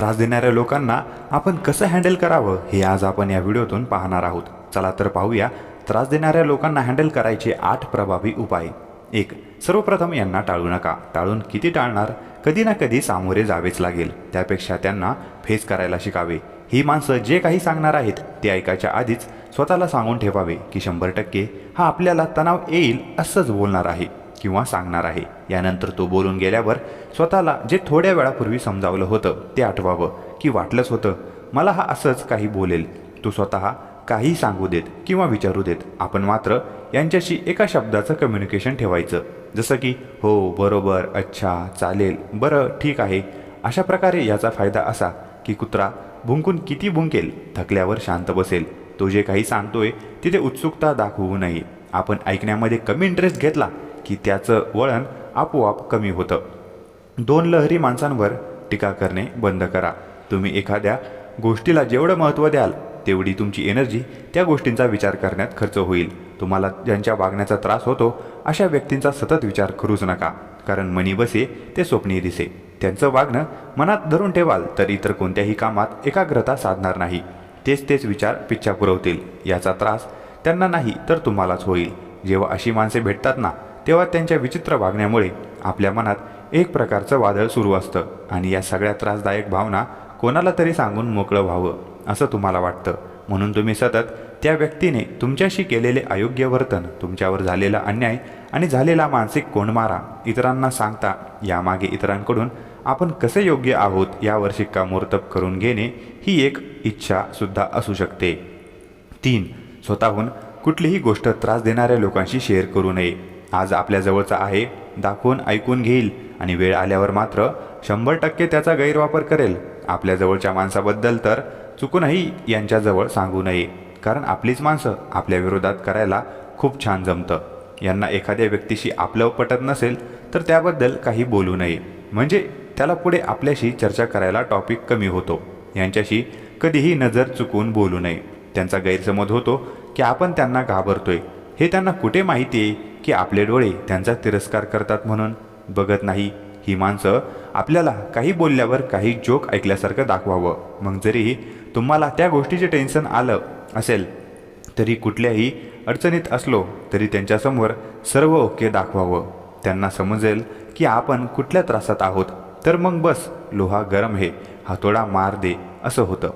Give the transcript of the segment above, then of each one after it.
त्रास देणाऱ्या लोकांना आपण कसं हँडल करावं हे आज आपण या व्हिडिओतून पाहणार आहोत. चला तर पाहूया त्रास देणाऱ्या लोकांना हँडल करायचे आठ प्रभावी उपाय. एक सर्वप्रथम यांना टाळू नका. टाळून किती टाळणार? कधी ना कधी सामोरे जावेच लागेल. त्यापेक्षा त्यांना फेस करायला शिकावे. ही माणसं जे काही सांगणार आहेत ते ऐकायच्या आधीच स्वतःला सांगून ठेवावे की शंभर टक्के हा आपल्याला तणाव येईल असंच बोलणार आहे. किंवा सांगणार आहे. यानंतर तो बोलून गेल्यावर स्वतःला जे थोड्या वेळापूर्वी समजावलं होतं ते आठवावं. की वाटलंच होतं मला हा असंच काही बोलेल. तो स्वतः काही सांगू देत किंवा विचारू देत. आपण मात्र यांच्याशी एका शब्दाचं कम्युनिकेशन ठेवायचं. जसं की हो बरोबर अच्छा चालेल बरं ठीक आहे. अशा प्रकारे याचा फायदा असा की कुत्रा भुंकून किती भुंकेल थकल्यावर शांत बसेल. तो जे काही सांगतोय तिथे उत्सुकता दाखवू नये. आपण ऐकण्यामध्ये कमी इंटरेस्ट घेतला की त्याचं वळण आपोआप कमी होतं. दोन लहरी माणसांवर टीका करणे बंद करा. तुम्ही एखाद्या गोष्टीला जेवढं महत्त्व द्याल तेवढी तुमची एनर्जी त्या गोष्टींचा विचार करण्यात खर्च होईल. तुम्हाला ज्यांच्या वागण्याचा त्रास होतो अशा व्यक्तींचा सतत विचार करूच नका कारण मनी बसे ते स्वप्नी दिसे. त्यांचं वागणं मनात धरून ठेवाल तर इतर कोणत्याही कामात एकाग्रता साधणार नाही. तेच तेच विचार पिच्छा पुरवतील. याचा त्रास त्यांना नाही तर तुम्हालाच होईल. जेव्हा अशी माणसे भेटतात ना तेव्हा त्यांच्या विचित्र वागण्यामुळे आपल्या मनात एक प्रकारचं वादळ सुरू असतं आणि या सगळ्या त्रासदायक भावना कोणाला तरी सांगून मोकळं व्हावं असं तुम्हाला वाटतं. म्हणून तुम्ही सतत त्या व्यक्तीने तुमच्याशी केलेले अयोग्य वर्तन तुमच्यावर झालेला अन्याय आणि झालेला मानसिक कोंडमारा इतरांना सांगता यामागे इतरांकडून आपण कसे योग्य आहोत यावर शिक्कामोर्तब करून घेणे ही एक इच्छासुद्धा असू शकते. तीन स्वतःहून कुठलीही गोष्ट त्रास देणाऱ्या लोकांशी शेअर करू नये. आज आपल्याजवळचा आहे. दाखवून ऐकून घेईल. आणि वेळ आल्यावर मात्र शंभर टक्के त्याचा गैरवापर करेल. आपल्याजवळच्या माणसाबद्दल तर चुकूनही यांच्याजवळ सांगू नये. कारण आपलीच माणसं आपल्या विरोधात करायला खूप छान जमतं. यांना एखाद्या व्यक्तीशी आपलं पटत नसेल तर त्याबद्दल काही बोलू नये. म्हणजे त्याला पुढे आपल्याशी चर्चा करायला टॉपिक कमी होतो. यांच्याशी कधीही नजर चुकवून बोलू नये. त्यांचा गैरसमज होतो की आपण त्यांना घाबरतोय. हे त्यांना कुठे माहिती आहे? की आपले डोळे त्यांचा तिरस्कार करतात म्हणून? बघत नाही ही माणसं? आपल्याला काही बोलल्यावर काही जोक ऐकल्यासारखं दाखवावं. मग जरीही तुम्हाला त्या गोष्टीचे टेन्शन आलं असेल तरी कुठल्याही अडचणीत असलो तरी त्यांच्यासमोर सर्व ओके दाखवावं. त्यांना समजेल की आपण कुठल्या त्रासात आहोत. तर मग बस लोहा गरम हे हातोडा मार दे असं होतं.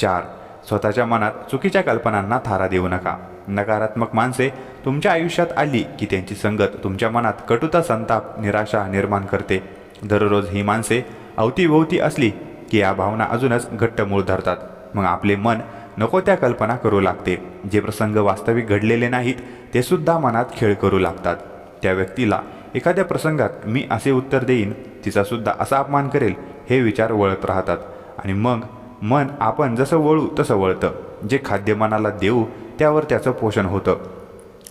चार स्वतःच्या मनात चुकीच्या कल्पनांना थारा देऊ नका. नकारात्मक माणसे तुमच्या आयुष्यात आली की त्यांची संगत तुमच्या मनात कटुता संताप निराशा निर्माण करते. दररोज ही माणसे अवतीभोवती असली की या भावना अजूनच घट्ट मूळ धरतात. मग आपले मन नको त्या कल्पना करू लागते. जे प्रसंग वास्तविक घडलेले नाहीत ते सुद्धा मनात खेळ करू लागतात. त्या व्यक्तीला एखाद्या प्रसंगात मी असे उत्तर देईन तिचा सुद्धा असा अपमान करेल हे विचार वळत राहतात. आणि मग मन आपण जसं वळू तसं वळतं. जे खाद्य मनाला देऊ त्यावर त्याचं पोषण होतं.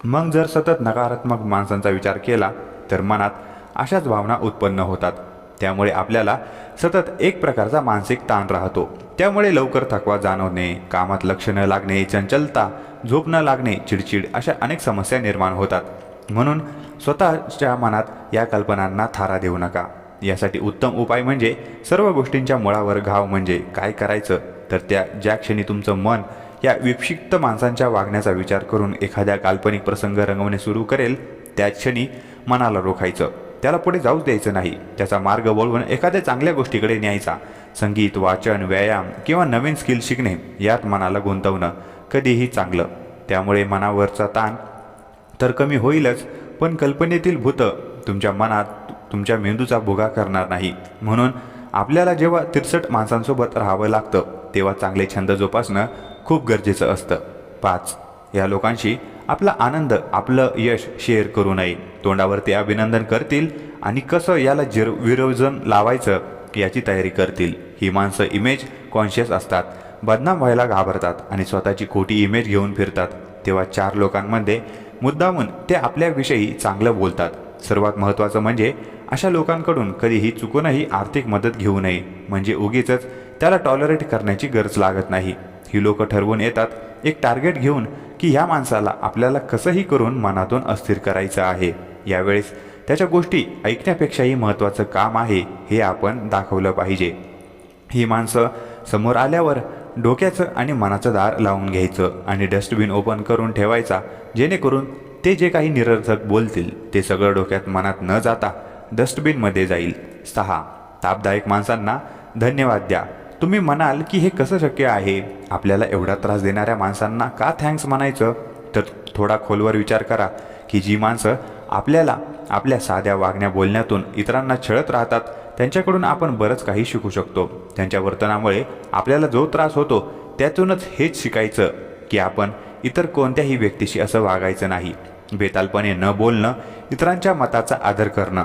मग जर सतत नकारात्मक माणसांचा विचार केला तर मनात अशाच भावना उत्पन्न होतात. त्यामुळे आपल्याला सतत एक प्रकारचा मानसिक ताण राहतो. त्यामुळे लवकर थकवा जाणवणे कामात लक्ष न लागणे चंचलता झोप न लागणे चिडचिड अशा अनेक समस्या निर्माण होतात. म्हणून स्वतःच्या मनात या कल्पनांना थारा देऊ नका. यासाठी उत्तम उपाय म्हणजे सर्व गोष्टींच्या मुळावर घाव म्हणजे काय करायचं? तर त्या ज्या क्षणी तुमचं मन या विक्षिप्त माणसांच्या वागण्याचा विचार करून एखाद्या काल्पनिक प्रसंग रंगवणे सुरू करेल त्या क्षणी मनाला रोखायचं. त्याला पुढे जाऊच द्यायचं नाही. त्याचा मार्ग वळवून एखाद्या चांगल्या गोष्टीकडे न्यायचा. संगीत वाचन व्यायाम किंवा नवीन स्किल शिकणे यात मनाला गुंतवणं कधीही चांगलं. त्यामुळे मनावरचा ताण तर कमी होईलच पण कल्पनेतील भूतं तुमच्या मनात तुमच्या मेंदूचा भुगा करणार नाही. म्हणून आपल्याला जेव्हा तिरसट माणसांसोबत राहावं लागतं तेव्हा चांगले छंद जोपासणं खूप गरजेचं असतं. पाच या लोकांशी आपला आनंद आपलं यश शेअर करू नये. तोंडावर ते अभिनंदन करतील आणि कसं याला जिर विरोजन लावायचं याची तयारी करतील. ही माणसं इमेज कॉन्शियस असतात. बदनाम व्हायला घाबरतात आणि स्वतःची खोटी इमेज घेऊन फिरतात. तेव्हा चार लोकांमध्ये मुद्दामून ते आपल्याविषयी चांगलं बोलतात. सर्वात महत्त्वाचं म्हणजे अशा लोकांकडून कधीही चुकूनही आर्थिक मदत घेऊ नये. म्हणजे उगीच त्याला टॉलरेट करण्याची गरज लागत नाही. ही लोक ठरवून येतात एक टार्गेट घेऊन की ह्या माणसाला आपल्याला कसंही करून मनातून अस्थिर करायचं आहे. यावेळेस त्याच्या गोष्टी ऐकण्यापेक्षाही महत्त्वाचं काम आहे हे आपण दाखवलं पाहिजे. ही माणसं समोर आल्यावर डोक्याचं आणि मनाचं दार लावून घ्यायचं आणि डस्टबिन ओपन करून ठेवायचा जेणेकरून ते जे काही निरर्थक बोलतील ते सगळं डोक्यात मनात न जाता डस्टबिनमध्ये जाईल. सहा तापदायक माणसांना धन्यवाद द्या. तुम्ही म्हणाल की हे कसं शक्य आहे? आपल्याला एवढा त्रास देणाऱ्या माणसांना का थँक्स म्हणायचं? तर थोडा खोलवर विचार करा की जी माणसं आपल्याला आपल्या साध्या वागण्या बोलण्यातून इतरांना छळत राहतात त्यांच्याकडून आपण बरंच काही शिकू शकतो. त्यांच्या वर्तनामुळे आपल्याला जो त्रास होतो त्यातूनच हेच शिकायचं की आपण इतर कोणत्याही व्यक्तीशी असं वागायचं नाही. बेतालपणे न बोलणं इतरांच्या मताचा आदर करणं.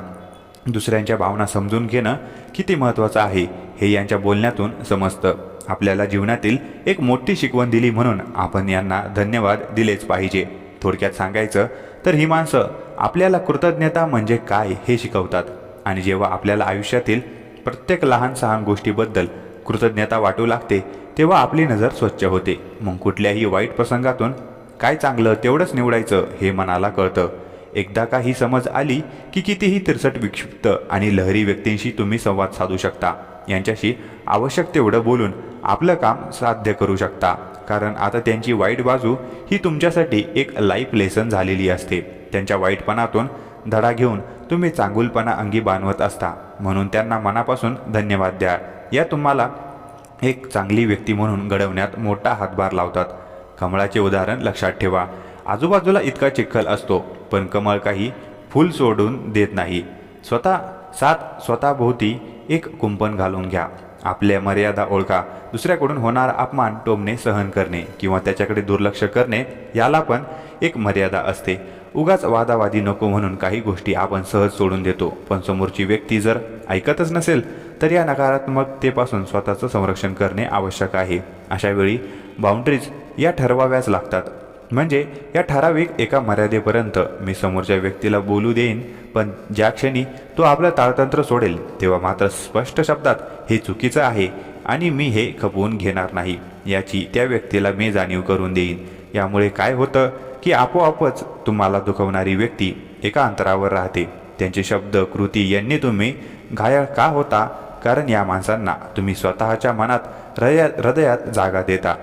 दुसऱ्यांच्या भावना समजून घेणं किती महत्त्वाचं आहे हे यांच्या बोलण्यातून समजतं. आपल्याला जीवनातील एक मोठी शिकवण दिली म्हणून आपण यांना धन्यवाद दिलेच पाहिजे. थोडक्यात सांगायचं तर ही माणसं आपल्याला कृतज्ञता म्हणजे काय हे शिकवतात. आणि जेव्हा आपल्याला आयुष्यातील प्रत्येक लहान सहान गोष्टीबद्दल कृतज्ञता वाटू लागते तेव्हा आपली नजर स्वच्छ होते. मग कुठल्याही वाईट प्रसंगातून काय चांगलं तेवढंच निवडायचं हे मनाला कळतं. एकदा का ही समज आली की कितीही तिरसट विक्षिप्त आणि लहरी व्यक्तींशी तुम्ही संवाद साधू शकता. यांच्याशी आवश्यक तेवढं बोलून आपलं काम साध्य करू शकता. कारण आता त्यांची वाईट बाजू ही तुमच्यासाठी एक लाईफ लेसन झालेली असते. त्यांच्या वाईटपणातून धडा घेऊन तुम्ही चांगुलपणा अंगी बांधवत असता. म्हणून त्यांना मनापासून धन्यवाद द्या. या तुम्हाला एक चांगली व्यक्ती म्हणून घडवण्यात मोठा हातभार लावतात. कमळाचे उदाहरण लक्षात ठेवा. आजूबाजूला इतका चिखल असतो. पण कमळ काही फूल सोडून देत नाही. स्वतः सात स्वतःभोवती एक कुंपण घालून घ्या. आपल्या मर्यादा ओळखा. दुसऱ्याकडून होणारा अपमान टोमणे सहन करणे किंवा त्याच्याकडे दुर्लक्ष करणे याला पण एक मर्यादा असते. उगाच वादावादी नको म्हणून काही गोष्टी आपण सहज सोडून देतो. पण समोरची व्यक्ती जर ऐकतच नसेल तर या नकारात्मकतेपासून स्वतःचं संरक्षण करणे आवश्यक आहे. अशावेळी बाउंड्रीज या ठरवाव्याच लागतात. म्हणजे या ठराविक एका मर्यादेपर्यंत मी समोरच्या व्यक्तीला बोलू देईन पण ज्या क्षणी तो आपलं ताळतंत्र सोडेल तेव्हा मात्र स्पष्ट शब्दात हे चुकीचं आहे आणि मी हे खपवून घेणार नाही याची त्या व्यक्तीला मी जाणीव करून देईन. यामुळे काय होतं की आपोआपच तुम्हाला दुखवणारी व्यक्ती एका अंतरावर राहते. त्यांचे शब्द कृती यांनी तुम्ही घायाळ का होता? कारण या माणसांना तुम्ही स्वतःच्या मनात हृदयात हृदयात जागा देता.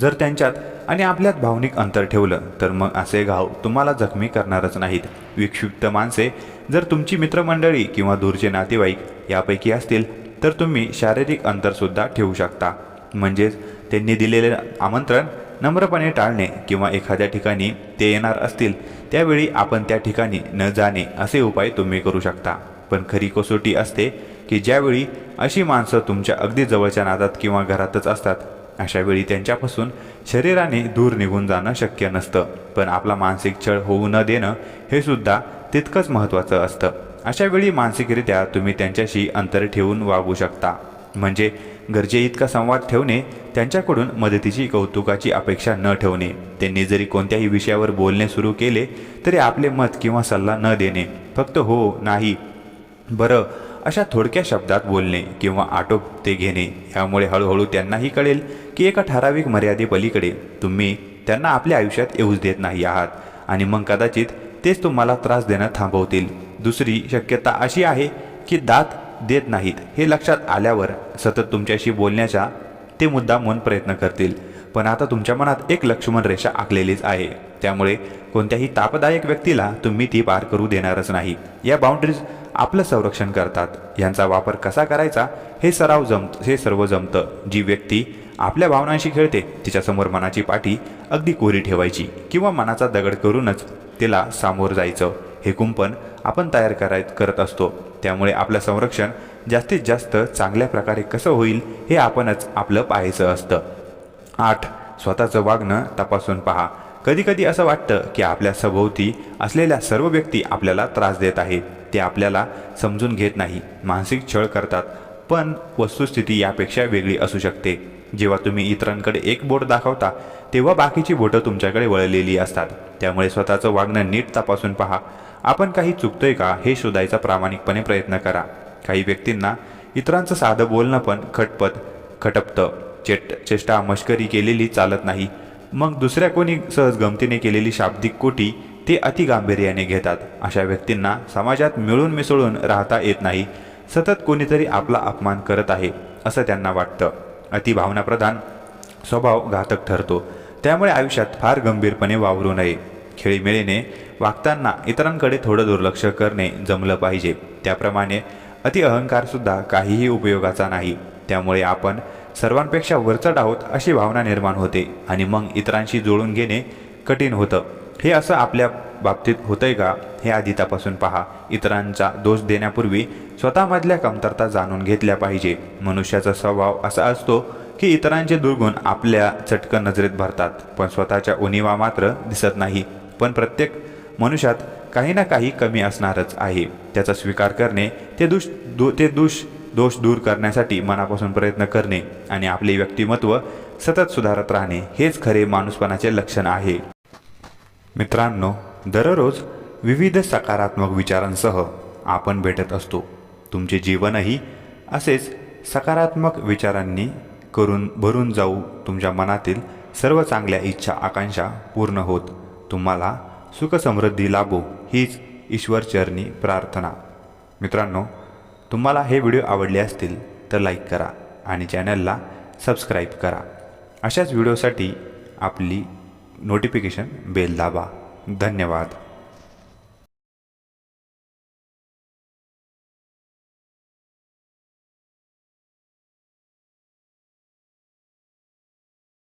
जर त्यांच्यात आणि आपल्यात भावनिक अंतर ठेवलं तर मग असे घाव तुम्हाला जखमी करणारच नाहीत. विक्षिप्त माणसे जर तुमची मित्रमंडळी किंवा दूरचे नातेवाईक यापैकी असतील तर तुम्ही शारीरिक अंतरसुद्धा ठेवू शकता. म्हणजेच त्यांनी दिलेले आमंत्रण नम्रपणे टाळणे किंवा एखाद्या ठिकाणी ते येणार असतील त्यावेळी आपण त्या ठिकाणी न जाणे असे उपाय तुम्ही करू शकता. पण खरी कसोटी असते की ज्यावेळी अशी माणसं तुमच्या अगदी जवळच्या नादात किंवा घरातच असतात अशावेळी त्यांच्यापासून शरीराने दूर निघून जाणं शक्य नसतं. पण आपला मानसिक छळ होऊ न देणं हे सुद्धा तितकंच महत्त्वाचं असतं. अशावेळी मानसिकरित्या तुम्ही त्यांच्याशी अंतर ठेवून वागू शकता. म्हणजे गरजे इतका संवाद ठेवणे त्यांच्याकडून मदतीची कौतुकाची अपेक्षा न ठेवणे. त्यांनी जरी कोणत्याही विषयावर बोलणे सुरू केले तरी आपले मत किंवा सल्ला न देणे. फक्त हो नाही बरं अशा थोडक्या शब्दात बोलणे किंवा आटोप ते घेणे यामुळे हळूहळू त्यांनाही कळेल की एका ठराविक मर्यादेपलीकडे तुम्ही त्यांना आपल्या आयुष्यात येऊच देत नाही आहात. आणि मग कदाचित तेच तुम्हाला त्रास देणं थांबवतील. दुसरी शक्यता अशी आहे की दात देत नाहीत. हे लक्षात आल्यावर सतत तुमच्याशी बोलण्याचा ते मुद्दा मन प्रयत्न करतील. पण आता तुमच्या मनात एक लक्ष्मण रेषा आखलेलीच आहे. त्यामुळे कोणत्याही तापदायक व्यक्तीला तुम्ही ती पार करू देणारच नाही. या बाउंड्रीज आपलं संरक्षण करतात. यांचा वापर कसा करायचा हे सराव जमत हे सर्व जमतं. जी व्यक्ती आपल्या भावनांशी खेळते तिच्यासमोर मनाची पाठी अगदी कोरी ठेवायची किंवा मनाचा दगड करूनच तिला सामोर जायचं. हे कुंपण आपण तयार कराय करत असतो. त्यामुळे आपलं संरक्षण जास्तीत जास्त चांगल्या प्रकारे कसं होईल हे आपणच आपलं पाहायचं असतं. आठ. स्वतःचं वागणं तपासून पहा. कधीकधी असं वाटतं की आपल्या सभोवती असलेल्या सर्व व्यक्ती आपल्याला त्रास देत आहेत. ते आपल्याला समजून घेत नाही. मानसिक छळ करतात. पण वस्तुस्थिती यापेक्षा वेगळी असू शकते. जेव्हा तुम्ही इतरांकडे एक बोट दाखवता तेव्हा बाकीची बोटं तुमच्याकडे वळलेली असतात. त्यामुळे स्वतःचं वागणं नीट तपासून पहा. आपण काही चुकतोय का हे शोधायचा प्रामाणिकपणे प्रयत्न करा. काही व्यक्तींना इतरांचं साधं बोलणं पण खटपत खटपतं चेट चेष्टा मश्करी केलेली चालत नाही. मग दुसऱ्या कोणी सहज गमतीने केलेली शाब्दिक कोटी ते अतिगांभीर्याने घेतात. अशा व्यक्तींना समाजात मिळून मिसळून राहता येत नाही. सतत कोणीतरी आपला अपमान करत आहे असं त्यांना वाटतं. अतिभावनाप्रधान स्वभाव घातक ठरतो. त्यामुळे आयुष्यात फार गंभीरपणे वावरू नये. खेळीमेळीने वागताना इतरांकडे थोडं दुर्लक्ष करणे जमलं पाहिजे. त्याप्रमाणे अति अहंकारसुद्धा काहीही उपयोगाचा नाही. त्यामुळे आपण सर्वांपेक्षा वरचढ आहोत अशी भावना निर्माण होते आणि मग इतरांशी जुळून घेणे कठीण होतं. हे असं आपल्या बाबतीत होतंय का? हे आधी तपासून पहा. इतरांचा दोष देण्यापूर्वी स्वतःमधल्या कमतरता जाणून घेतल्या पाहिजे. मनुष्याचा स्वभाव असा असतो की इतरांचे दुर्गुण आपल्या चटकन नजरेत भरतात. पण स्वतःच्या उणीवा मात्र दिसत नाही. पण प्रत्येक मनुष्यात काही ना काही कमी असणारच आहे. त्याचा स्वीकार करणे ते दुष दो ते दुष दोष दूर करण्यासाठी मनापासून प्रयत्न करणे आणि आपले व्यक्तिमत्व सतत सुधारत राहणे हेच खरे माणूसपणाचे लक्षण आहे. मित्रांनो दररोज विविध सकारात्मक विचारांसह आपण भेटत असतो. तुमचे जीवनही असेच सकारात्मक विचारांनी करून भरून जाऊ तुमच्या मनातील सर्व चांगल्या इच्छा आकांक्षा पूर्ण होत. तुम्हाला सुखसमृद्धी लाभो हीच ईश्वरचरणी प्रार्थना. मित्रांनो तुम्हाला हे व्हिडिओ आवडले असतील तर लाईक करा आणि चॅनलला सबस्क्राईब करा. अशाच व्हिडिओसाठी आपली नोटिफिकेशन बेल दाबा. धन्यवाद.